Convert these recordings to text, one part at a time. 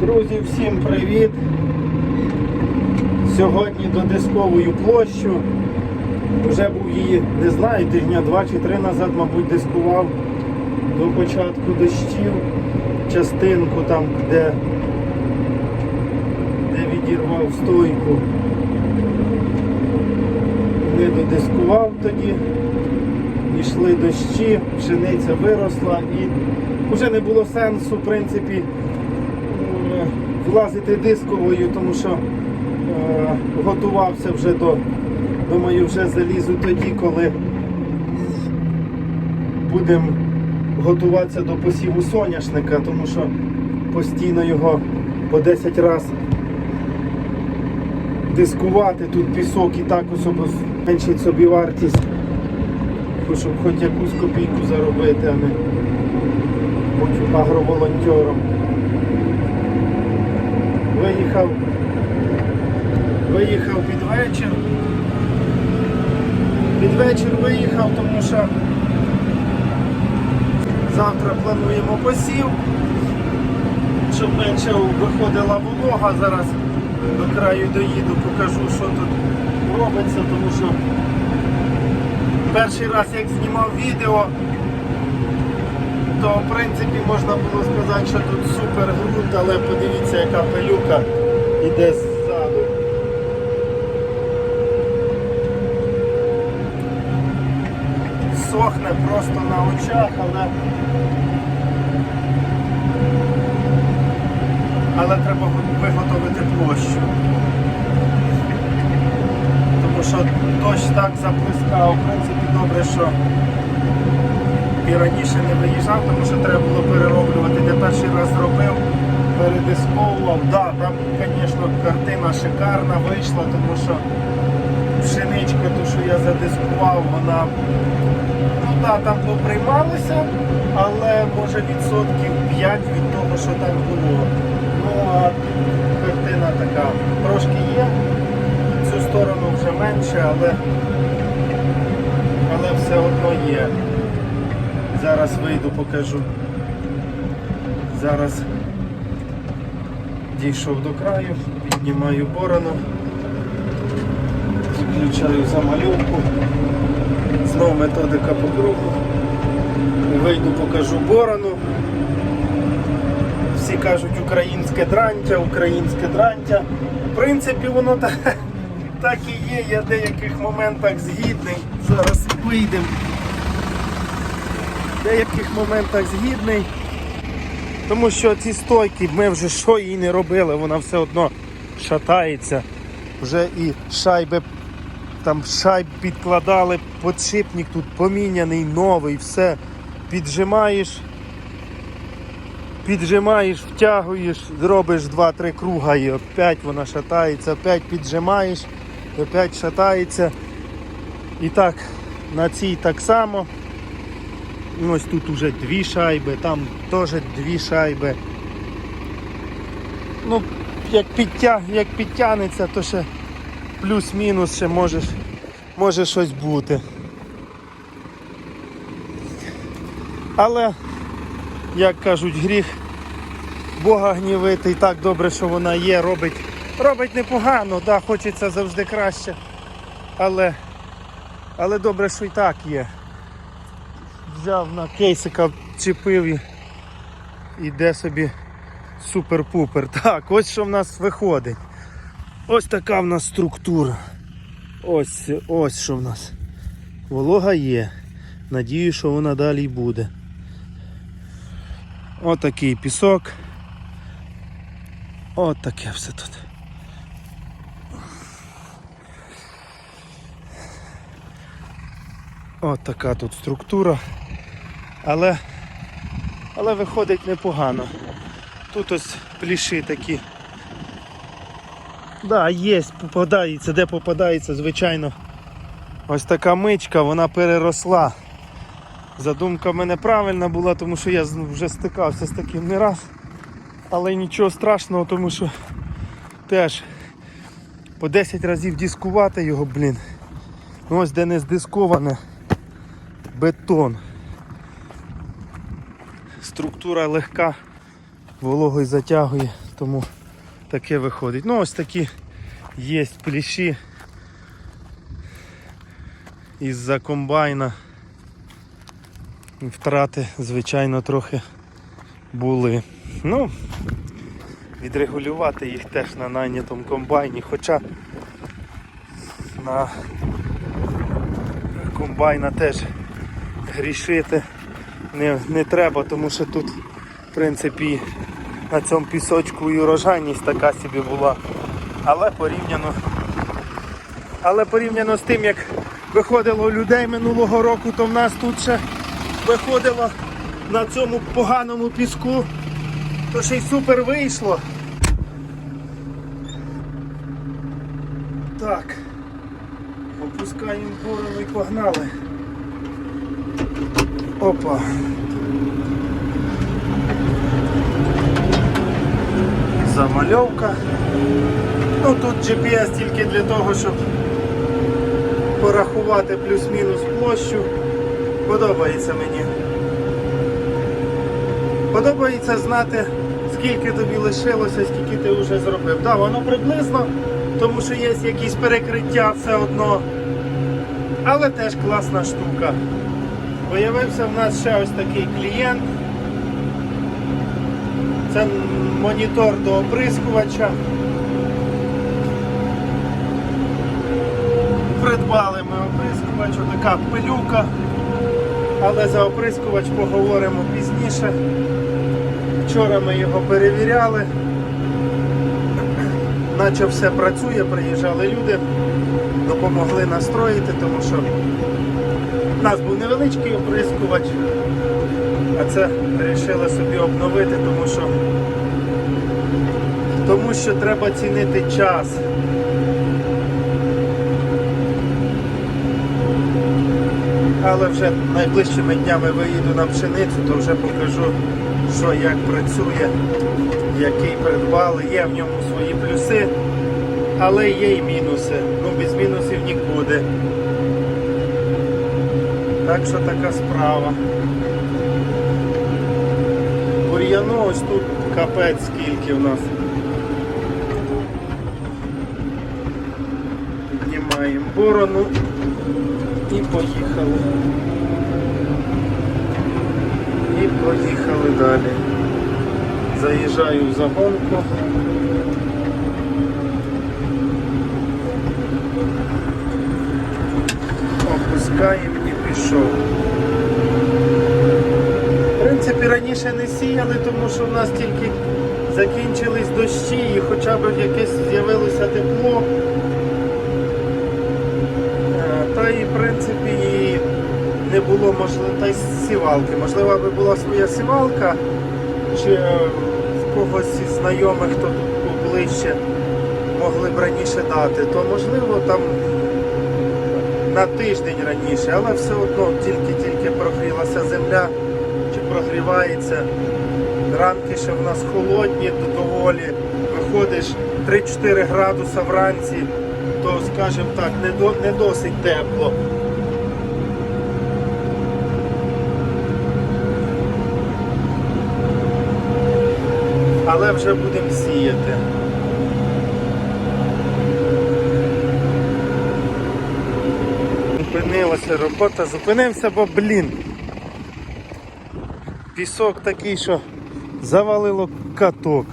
Друзі, всім привіт! Сьогодні додисковую площу. Вже був її, не знаю, тижня два чи три назад, мабуть, дискував до початку дощів. Частинку там, де, де відірвав стойку. Не додискував тоді. Йшли дощі, пшениця виросла і вже не було сенсу, в принципі, влазити дисковою, тому що е, готувався вже до, думаю, вже залізу тоді, коли будемо готуватися до посіву соняшника, тому що постійно його по 10 разів дискувати, тут пісок і так особо зменшить собі вартість, щоб хоч якусь копійку заробити, а не бути агроволонтером. Виїхав, виїхав під вечір. Під вечір виїхав, тому що завтра плануємо посів, щоб менше виходила волога. Зараз до краю доїду, покажу, що тут робиться, тому що перший раз як знімав відео, то в принципі можна було сказати, що тут супер ґрунт, але подивіться, яка пилюка іде ззаду. Сохне просто на очах, але але треба виготовити площу. Тому що дощ так заплескав, в принципі, добре, що і раніше не виїжджав, тому що треба було перероблювати. Де перший раз зробив, передисковував. Да, там, звісно, картина шикарна вийшла, тому що пшеничка, ту, що я задискував, вона ну да, там поприймалося, але може відсотків 5 від того, що там було. Ну а картина така трошки є. Цю сторону вже менше, але, але все одно є. Зараз вийду, покажу. Зараз дійшов до краю, піднімаю борону, включаю замальовку, знову методика по кругу. Вийду, покажу борону. Всі кажуть українське дрантя, українське дрантя. В принципі, воно так, так і є, я в деяких моментах згідний. Зараз вийдемо в деяких моментах згідний. Тому що ці стойки, ми вже що їй не робили, вона все одно шатається. Вже і шайби там шайб підкладали, подшипник тут поміняний, новий, все. Піджимаєш, піджимаєш, втягуєш, зробиш 2-3 круга і опять вона шатається, опять піджимаєш, опять шатається. І так, на цій так само. Ось тут уже дві шайби, там теж дві шайби. Ну, як, підтя... як підтягнеться, то ще плюс-мінус ще може, може щось бути. Але, як кажуть, гріх Бога гнівити і так добре, що вона є, робить, робить непогано, да, хочеться завжди краще. Але, але добре, що і так є взяв на кейсика, чіпив і йде собі супер-пупер. Так, ось що в нас виходить. Ось така в нас структура. Ось ось що в нас. Волога є. Надію, що вона далі буде. Отакий пісок. От таке все тут. От така тут структура. Але але виходить непогано. Тут ось пліші такі. Да, є, попадається, де попадається, звичайно. Ось така мичка, вона переросла. Задумка в мене правильна була, тому що я вже стикався з таким не раз. Але нічого страшного, тому що теж по 10 разів дискувати його, блін. Ну, Ось де не здисковане бетон. Структура легка, вологою затягує. Тому таке виходить. Ну ось такі є пліші із-за комбайна. Втрати, звичайно, трохи були. Ну, відрегулювати їх теж на найнятому комбайні, хоча на комбайна теж грішити не, не треба, тому що тут, в принципі, на цьому пісочку і урожайність така собі була. Але порівняно, але порівняно з тим, як виходило людей минулого року, то в нас тут ще виходило на цьому поганому піску, то ще й супер вийшло. Так, опускаємо борону і погнали. Опа. Замальовка. Ну тут GPS тільки для того, щоб порахувати плюс-мінус площу. Подобається мені. Подобається знати, скільки тобі лишилося, скільки ти вже зробив. Так, воно приблизно, тому що є якісь перекриття все одно. Але теж класна штука. Появився в нас ще ось такий клієнт. Це монітор до оприскувача. Придбали ми оприскувач, отака пилюка. Але за оприскувач поговоримо пізніше. Вчора ми його перевіряли. Наче все працює, приїжджали люди, допомогли настроїти, тому що нас був невеличкий оприскувач, а це вирішили собі обновити, тому що, тому що треба цінити час. Але вже найближчими днями виїду на пшеницю, то вже покажу, що як працює, який придбали. Є в ньому свої плюси, але є й мінуси. Ну без мінусів нікуди. Так що така справа. Бур'яну ось тут капець скільки в нас. Піднімаємо борону і поїхали. І поїхали далі. Заїжджаю в загонку. Опускаємо пішов. В принципі, раніше не сіяли, тому що в нас тільки закінчились дощі і хоча б якесь з'явилося тепло. Е, Та і в принципі і не було можливо та й сівалки. Можливо, аби була своя сівалка, чи е, в когось із знайомих, хто тут поближче могли б раніше дати, то можливо там на тиждень раніше, але все одно тільки-тільки прогрілася земля чи прогрівається. Ранки ще в нас холодні доволі. Виходиш 3-4 градуса вранці, то скажімо так, не, до, не досить тепло. Але вже будемо сіяти. Зупинилася робота, зупинився, бо блін. Пісок такий, що завалило каток.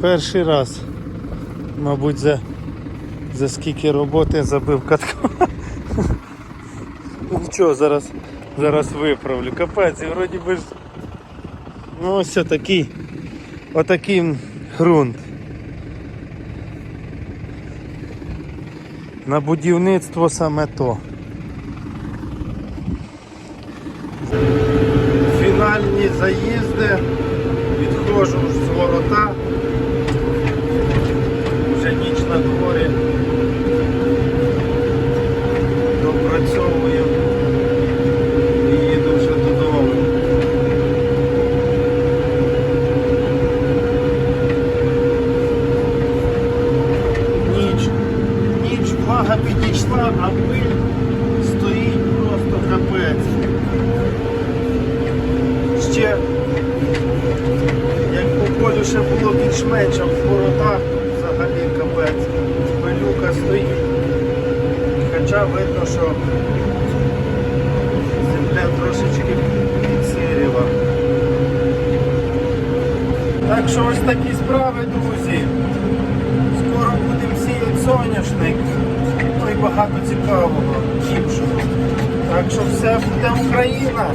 Перший раз, мабуть, за, за скільки роботи забив катком. Нічого, зараз, зараз виправлю. Капець, і вроді би ж. Ну ось отакий, отакий ґрунт. На будівництво саме то. Фінальні заїзди, відходжу з ворота. Влага підійшла, а пиль стоїть просто капець. Ще як по полю ще було більш-менш а в бородах тут взагалі капець. Пилюка стоїть. Хоча видно, що земля трошечки підсиріла. Так що ось такі справи, друзі. Скоро будемо сіяти соняшник. Багато цікавого, іншого. Так що все буде Україна.